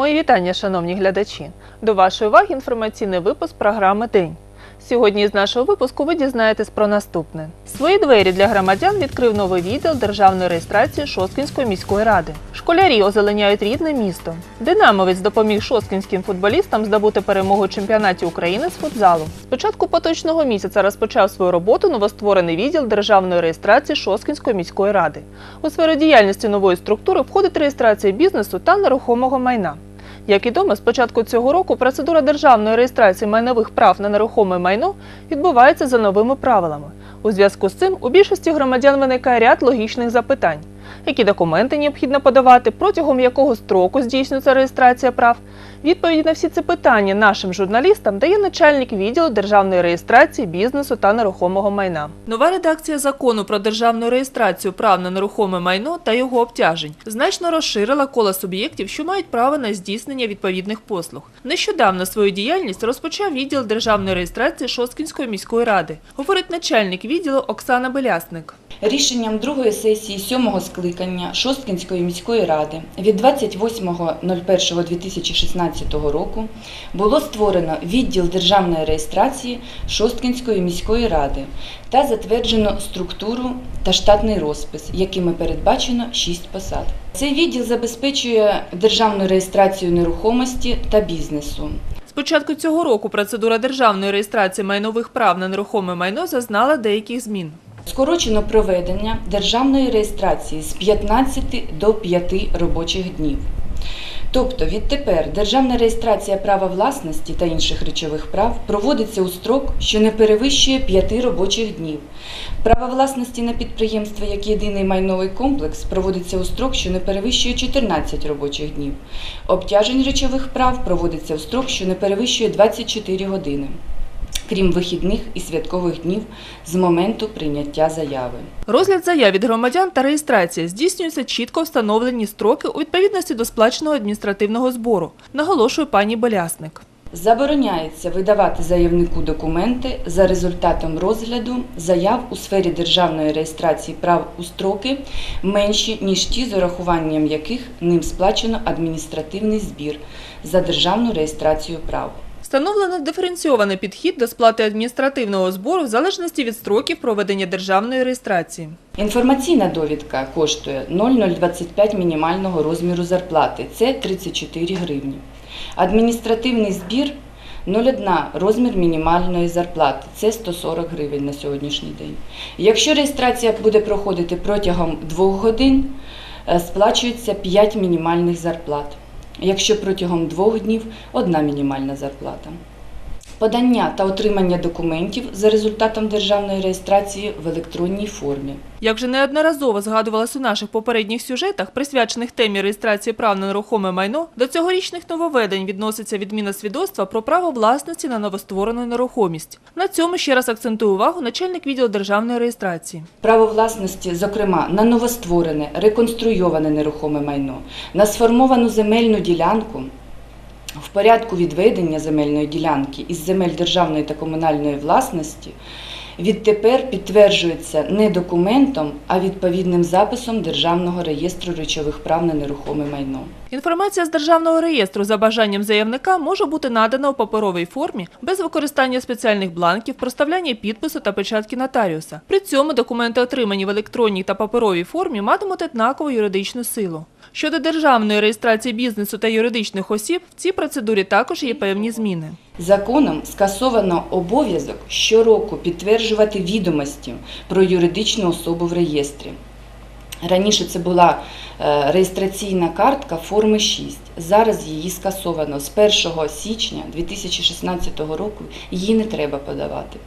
Мої вітання, шановні глядачі. До вашої уваги інформаційний випуск програми День. Сьогодні з нашого випуску ви дізнаєтесь про наступне: свої двері для громадян відкрив новий відділ державної реєстрації Шосткінської міської ради. Школярі озеленяють рідне місто. Динамовець допоміг шосткінським футболістам здобути перемогу чемпіонаті України з футзалу. З початку поточного місяця розпочав свою роботу новостворений відділ державної реєстрації Шосткінської міської ради. У сферу діяльності нової структури входить реєстрація бізнесу та нерухомого майна. Як відомо, з початку цього року процедура державної реєстрації майнових прав на нерухоме майно відбувається за новими правилами. У зв'язку з цим у більшості громадян виникає ряд логічних запитань. Які документи необхідно подавати, протягом якого строку здійснюється реєстрація прав? Відповіді на всі ці питання нашим журналістам дає начальник відділу державної реєстрації бізнесу та нерухомого майна. Нова редакція закону про державну реєстрацію прав на нерухоме майно та його обтяжень значно розширила коло суб'єктів, що мають право на здійснення відповідних послуг. Нещодавно свою діяльність розпочав відділ державної реєстрації Шосткінської міської ради, говорить начальник відділу Оксана Белясник. Рішенням другої сесії сьомого скликання Шосткінської міської ради від 28.01.2016 року було створено відділ державної реєстрації Шосткінської міської ради та затверджено структуру та штатний розпис, якими передбачено 6 посад. Цей відділ забезпечує державну реєстрацію нерухомості та бізнесу. З початку цього року процедура державної реєстрації майнових прав на нерухоме майно зазнала деяких змін. Скорочено проведення державної реєстрації з 15 до 5 робочих днів. Тобто відтепер державна реєстрація права власності та інших речових прав проводиться у строк, що не перевищує 5 робочих днів. Право власності на підприємство як єдиний майновий комплекс проводиться у строк, що не перевищує 14 робочих днів. Обтяжень речових прав проводиться у строк, що не перевищує 24 години крім вихідних і святкових днів з моменту прийняття заяви. Розгляд заяв від громадян та реєстрація здійснюються чітко встановлені строки у відповідності до сплаченого адміністративного збору, наголошує пані Болясник. Забороняється видавати заявнику документи за результатом розгляду заяв у сфері державної реєстрації прав у строки менші, ніж ті, з урахуванням яких ним сплачено адміністративний збір за державну реєстрацію прав. Встановлено диференційований підхід до сплати адміністративного збору в залежності від строків проведення державної реєстрації. Інформаційна довідка коштує 0,025 мінімального розміру зарплати це 34 гривні. Адміністративний збір 0,1 розмір мінімальної зарплати це 140 гривень на сьогоднішній день. Якщо реєстрація буде проходити протягом 2 годин, е, сплачується 5 мінімальних зарплат. Якщо протягом двох днів одна мінімальна зарплата. Подання та отримання документів за результатом державної реєстрації в електронній формі. Як вже неодноразово згадувалось у наших попередніх сюжетах, присвячених темі реєстрації прав на нерухоме майно, до цьогорічних нововведень відноситься відміна свідоцтва про право власності на новостворену нерухомість. На цьому ще раз акцентує увагу начальник відділу державної реєстрації. Право власності, зокрема, на новостворене, реконструйоване нерухоме майно, на сформовану земельну ділянку. В порядку відведення земельної ділянки із земель державної та комунальної власності відтепер підтверджується не документом, а відповідним записом Державного реєстру речових прав на нерухоме майно. Інформація з державного реєстру за бажанням заявника може бути надана у паперовій формі без використання спеціальних бланків, проставляння підпису та печатки нотаріуса. При цьому документи, отримані в електронній та паперовій формі, матимуть однакову юридичну силу. Щодо державної реєстрації бізнесу та юридичних осіб, в цій процедурі також є певні зміни. Законом скасовано обов'язок щороку підтверджувати відомості про юридичну особу в реєстрі. Раніше це була е, реєстраційна картка форми 6. Зараз її скасовано. З 1 січня 2016 року її не треба подавати.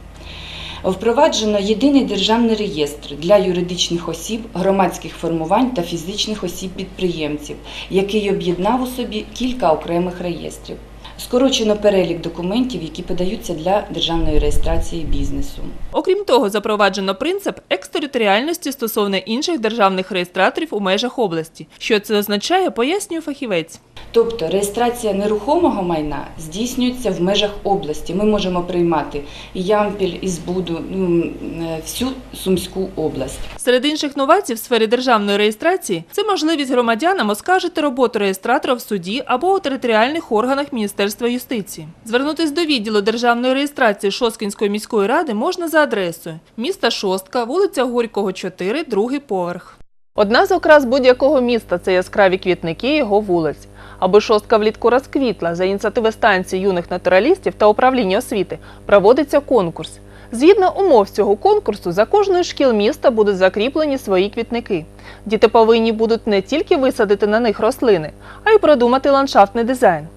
Впроваджено єдиний державний реєстр для юридичних осіб, громадських формувань та фізичних осіб-підприємців, який об'єднав у собі кілька окремих реєстрів. Скорочено перелік документів, які подаються для державної реєстрації бізнесу. Окрім того, запроваджено принцип екстериторіальності стосовно інших державних реєстраторів у межах області. Що це означає, пояснює фахівець. Тобто реєстрація нерухомого майна здійснюється в межах області. Ми можемо приймати і Ямпіль, і Збуду, ну, е, всю Сумську область. Серед інших новацій в сфері державної реєстрації це можливість громадянам оскаржити роботу реєстратора в суді або у територіальних органах Міністерства юстиції. Звернутись до відділу державної реєстрації Шосткінської міської ради можна за адресою міста Шостка, вулиця Горького, 4, другий поверх. Одна з окрас будь-якого міста це яскраві квітники його вулиць. Аби шостка влітку розквітла за ініціативи станції юних натуралістів та управління освіти проводиться конкурс. Згідно умов цього конкурсу, за кожною шкіл міста будуть закріплені свої квітники. Діти повинні будуть не тільки висадити на них рослини, а й продумати ландшафтний дизайн.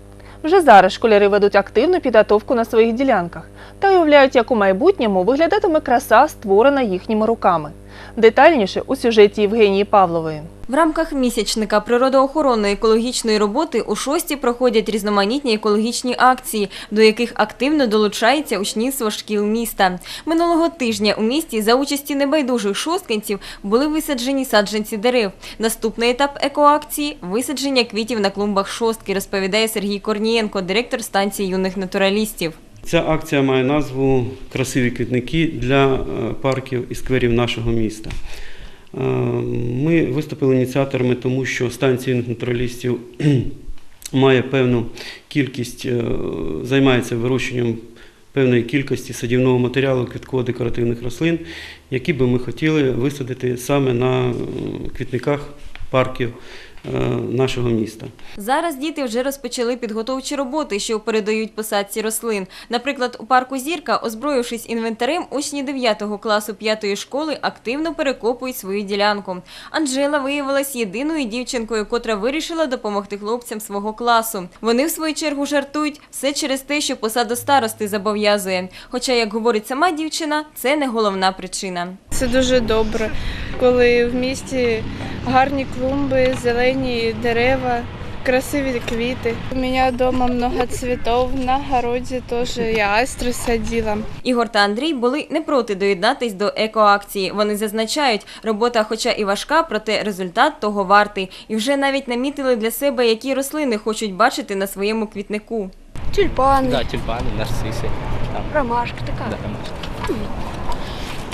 Вже зараз школяри ведуть активну підготовку на своїх ділянках та уявляють, як у майбутньому виглядатиме краса, створена їхніми руками. Детальніше у сюжеті Євгенії Павлової. В рамках місячника природоохоронної екологічної роботи у шості проходять різноманітні екологічні акції, до яких активно долучається учнівство шкіл міста. Минулого тижня у місті за участі небайдужих шосткинців були висаджені саджанці дерев. Наступний етап екоакції висадження квітів на клумбах шостки, розповідає Сергій Корнієнко, директор станції юних натуралістів. Ця акція має назву Красиві квітники для е, парків і скверів нашого міста. Е, Ми виступили ініціаторами, тому що станція натуралістів має певну кількість, е, займається вирощенням певної кількості садівного матеріалу квітково-декоративних рослин, які би ми хотіли висадити саме на квітниках парків нашого міста. Зараз діти вже розпочали підготовчі роботи, що передають посадці рослин. Наприклад, у парку Зірка, озброївшись інвентарем, учні 9 класу 5 школи активно перекопують свою ділянку. Анжела виявилась єдиною дівчинкою, котра вирішила допомогти хлопцям свого класу. Вони, в свою чергу, жартують все через те, що посада старости зобов'язує. Хоча, як говорить сама дівчина, це не головна причина. Це дуже добре, коли в місті гарні клумби, зелені дерева, красиві квіти. У мене вдома багато цвітів, на городі теж я айстри садила. Ігор та Андрій були не проти доєднатись до екоакції. Вони зазначають, робота, хоча і важка, проте результат того вартий. І вже навіть намітили для себе, які рослини хочуть бачити на своєму квітнику. Тюльпаны, Да, тюльпаны, нарциссы. Там, ромашка такая. да, ромашки.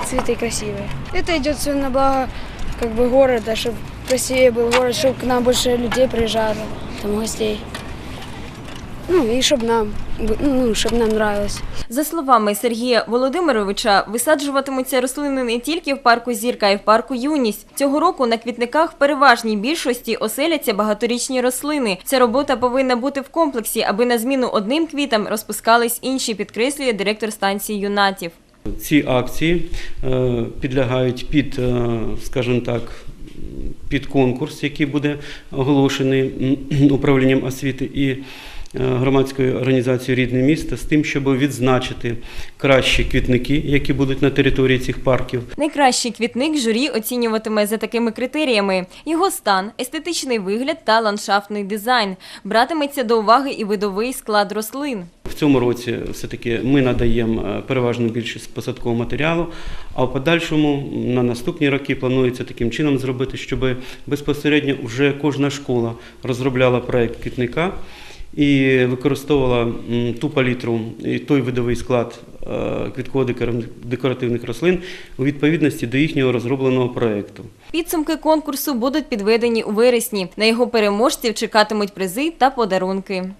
Цветы красивые. Это идет все на благо как бы города, чтобы красивее был город, чтобы к нам больше людей приезжало, там гостей. Ну и чтобы нам, бы- ну, чтобы нам нравилось. За словами Сергія Володимировича, висаджуватимуться рослини не тільки в парку Зірка, а й в парку Юність. Цього року на квітниках в переважній більшості оселяться багаторічні рослини. Ця робота повинна бути в комплексі, аби на зміну одним квітам розпускались інші, підкреслює директор станції юнатів. Ці акції е, підлягають під, е, скажімо так, під конкурс, який буде оголошений управлінням освіти і громадською організацією Рідне місто з тим, щоб відзначити кращі квітники, які будуть на території цих парків. Найкращий квітник журі оцінюватиме за такими критеріями: його стан, естетичний вигляд та ландшафтний дизайн. Братиметься до уваги і видовий склад рослин. В цьому році все-таки ми надаємо е, переважну більшість посадкового матеріалу, а в подальшому на наступні роки планується таким чином зробити, щоб безпосередньо вже кожна школа розробляла проект квітника і використовувала ту палітру і той видовий склад е, квітково-декоративних рослин у відповідності до їхнього розробленого проекту. Підсумки конкурсу будуть підведені у вересні. На його переможців чекатимуть призи та подарунки.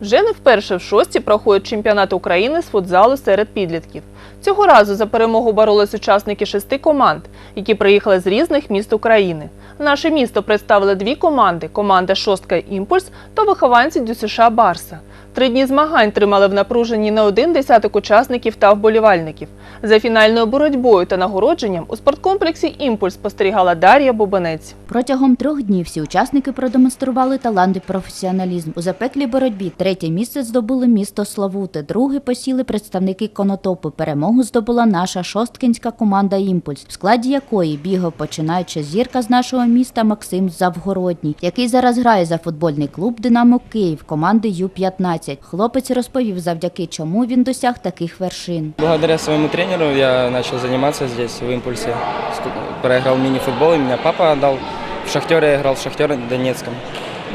Вже не вперше в шості проходить чемпіонат України з футзалу серед підлітків. Цього разу за перемогу боролись учасники шести команд, які приїхали з різних міст України. Наше місто представили дві команди: команда Шостка Імпульс та вихованці ДЮСШ Барса. Три дні змагань тримали в напруженні не один десяток учасників та вболівальників. За фінальною боротьбою та нагородженням у спорткомплексі Імпульс спостерігала Дар'я Бубенець. Протягом трьох днів всі учасники продемонстрували талант і професіоналізм. У запеклій боротьбі третє місце здобули місто Славути, друге посіли представники Конотопи. Перемогу здобула наша шосткінська команда Імпульс, в складі якої бігав починаюча зірка з нашого міста Максим Завгородній, який зараз грає за футбольний клуб Динамо Київ команди Ю-15. 20. Хлопець розповів, завдяки чому він досяг таких вершин. Благодаря своему тренеру я начал заниматься здесь, в «Импульсе». Ску- Проиграл мини-футбол, и меня папа отдал. В «Шахтере» я играл, в «Шахтере» Донецком.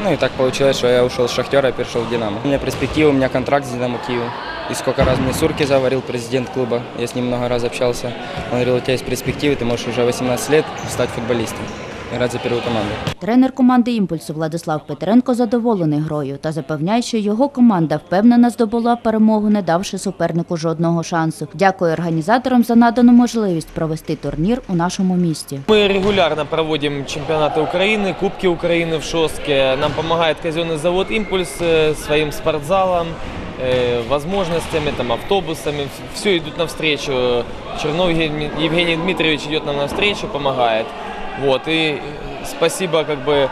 Ну и так получилось, что я ушел с «Шахтера» и перешел в «Динамо». У меня перспектива, у меня контракт с «Динамо Киев». И сколько раз мне Сурки заварил, президент клуба. Я с ним много раз общался. Он говорил, у тебя есть перспективы, ты можешь уже 18 лет стать футболистом. Играть за первую команду. Тренер команди імпульсу Владислав Петренко задоволений грою та запевняє, що його команда впевнено здобула перемогу, не давши супернику жодного шансу. Дякує організаторам за надану можливість провести турнір у нашому місті. Мы регулярно проводим чемпионаты Украины, Кубки Украины в Шостке. Нам помогает казенный завод «Импульс» э, своим спортзалом, э, возможностями, там, автобусами. Все идут навстречу. Чернов Евгений Евгений Дмитриевич идет нам навстречу, помогает. Вот, и э, спасибо как бы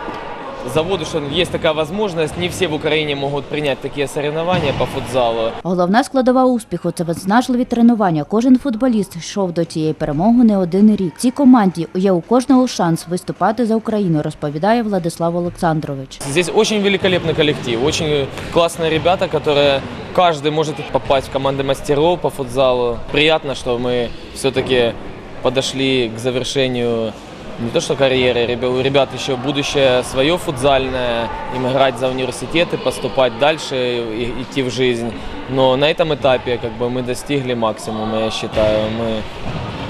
заводу, что есть такая возможность. Не все в Украине могут принять такие соревнования по футзалу. Головна складова успіху це виснажливі тренування. Кожен футболіст йшов до цієї перемоги не один рік. Цій команді є у кожного шанс виступати за Україну, розповідає Владислав Олександрович. Здесь очень великолепный коллектив, очень классные ребята, которые каждый может попасть в команды мастеров по футзалу. Приятно, что мы все-таки подошли к завершению не то что карьеры, ребя- у ребят еще будущее свое футзальное, им играть за университеты, поступать дальше, и- идти в жизнь. Но на этом этапе как бы мы достигли максимума, я считаю. Мы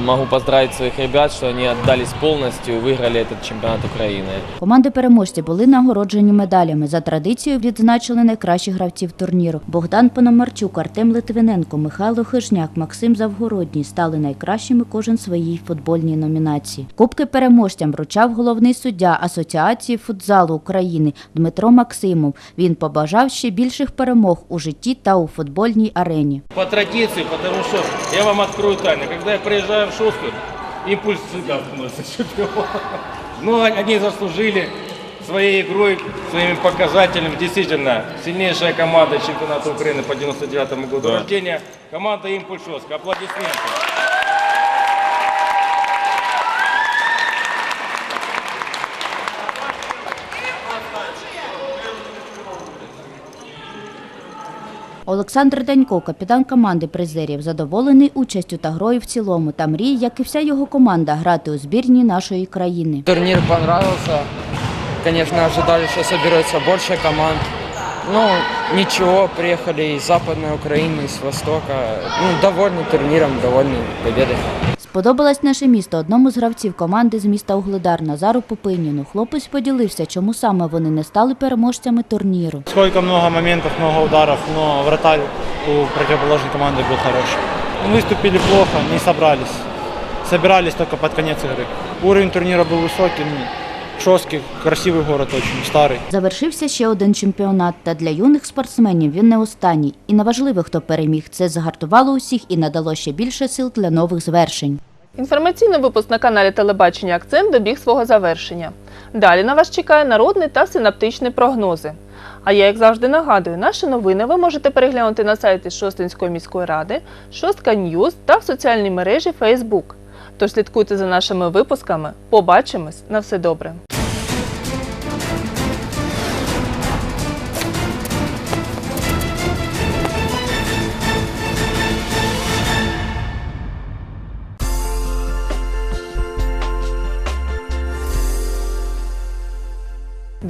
могу поздравить своих ребят, что они отдались полностью и выиграли этот чемпионат Украины. Команди переможці були нагороджені медалями. За традицією відзначили найкращих гравців турніру. Богдан Пономарчук, Артем Литвиненко, Михайло Хижняк, Максим Завгородній стали найкращими кожен в своїй футбольній номінації. Кубки переможцям вручав головний суддя Асоціації футзалу України Дмитро Максимов. Він побажав ще більших перемог у житті та у футбольній арені. по традиции, потому что я вам открою тайну. Когда я приезжаю в Шостку, импульс всегда становится чемпионом. Но они- заслужили своей игрой, своими показателями. Действительно, сильнейшая команда чемпионата Украины по 99 году рождения. Команда Импульс Шостка. Аплодисменты. Олександр Данько, капітан команди призерів, задоволений участю та грою в цілому та мріє, як і вся його команда, грати у збірні нашої країни. Турнир понравился. Конечно, ожидали, что соберется больше команд. Ну, ничего, приехали из Западной Украины, из Востока. Ну, довольны турниром, довольны победой. Сподобалось наше місто одному з гравців команди з міста Угледар Назару Попиніну. Хлопець поділився, чому саме вони не стали переможцями турніру. Сколько много моментов, много ударов, но вратарь у противоположной команды был хороший. Выступили плохо, не собрались. Собирались только под конец игры. Уровень турнира был высокий, жесткий, красивый город очень, старый. Завершився ще один чемпіонат, та для юних спортсменів він не останній. І неважливо, хто переміг. Це загартувало усіх і надало ще більше сил для нових звершень. Інформаційний випуск на каналі Телебачення Акцент добіг свого завершення. Далі на вас чекає народний та синаптичний прогнози. А я, як завжди, нагадую, наші новини ви можете переглянути на сайті Шостинської міської ради, Шостка Ньюз та в соціальній мережі Facebook. Тож слідкуйте за нашими випусками. Побачимось на все добре. –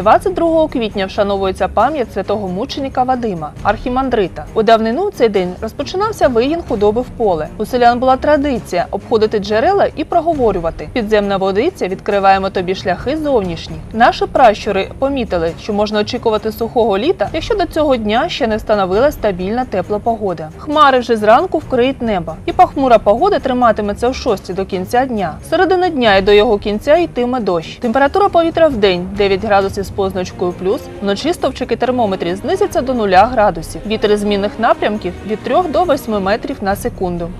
22 квітня вшановується пам'ять святого мученика Вадима, архімандрита. У давнину цей день розпочинався вигін худоби в поле. У селян була традиція обходити джерела і проговорювати: підземна водиця відкриваємо тобі шляхи зовнішні. Наші пращури помітили, що можна очікувати сухого літа, якщо до цього дня ще не встановилась стабільна тепла погода. Хмари вже зранку вкриють небо, і похмура погода триматиметься в шості до кінця дня. Середина дня і до його кінця йтиме дощ. Температура повітря в день 9 градусів позначкою плюс. Вночі стовпчики термометрів знизяться до 0 градусів. Вітер змінних напрямків від 3 до 8 метрів на секунду.